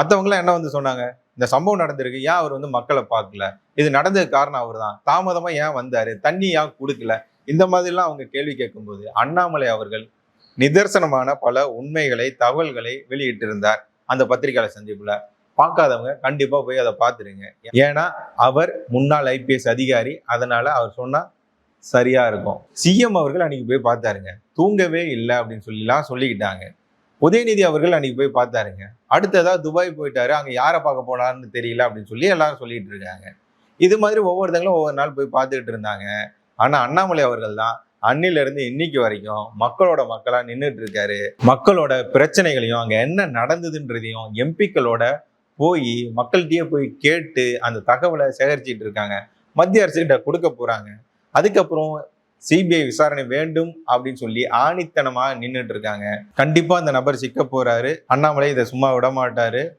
மற்றவங்களாம் என்ன வந்து சொன்னாங்க? இந்த சம்பவம் நடந்திருக்கு. ஏன் அவர் வந்து மக்களை பார்க்கல? இது நடந்தது காரணம் அவர் தான் தாமதமாக ஏன் வந்தார்? தண்ணி ஏன் கொடுக்கல? இந்த மாதிரிலாம் அவங்க கேள்வி கேட்கும்போது அண்ணாமலை அவர்கள் நிதர்சனமான பல உண்மைகளை தகவல்களை வெளியிட்டிருந்தார் அந்த பத்திரிகையாளர் சந்திப்பில். பார்க்காதவங்க கண்டிப்பாக போய் அதை பார்த்துருங்க. ஏன்னா அவர் முன்னாள் ஐபிஎஸ் அதிகாரி. அதனால் அவர் சொன்னால் சரியாக இருக்கும். சிஎம் அவர்கள் அன்னைக்கு போய் பார்த்தாருங்க. தூங்கவே இல்லை அப்படின்னு சொல்லிலாம் சொல்லிக்கிட்டாங்க. உதயநிதி அவர்கள் அன்னைக்கு போய் பார்த்தாருங்க. அடுத்ததாக துபாய் போயிட்டாரு. அங்கே யாரை பார்க்க போனார்னு தெரியல அப்படின்னு சொல்லி எல்லாரும் சொல்லிட்டு இருக்காங்க. இது மாதிரி ஒவ்வொருத்தங்களும் ஒவ்வொரு நாள் போய் பார்த்துக்கிட்டு இருந்தாங்க. ஆனால் அண்ணாமலை அவர்கள் தான் அன்னிலிருந்து இன்னைக்கு வரைக்கும் மக்களோட மக்களாக நின்றுட்டு இருக்காரு. மக்களோட பிரச்சனைகளையும் அங்கே என்ன நடந்ததுன்றதையும் எம்பிக்களோட போய் மக்கள்கிட்டயே போய் கேட்டு அந்த தகவலை சேகரிச்சிட்டு இருக்காங்க. மத்திய அரசுகிட்ட கொடுக்க போகிறாங்க அதுக்கப்புறம் சிபிஐ விசாரணை வேண்டும் அப்படின்னு சொல்லி ஆணித்தனமாக நின்றுட்டு இருக்காங்க. கண்டிப்பாக அந்த நபர் சிக்க போறாரு. அண்ணாமலை இதை சும்மா விட மாட்டாரு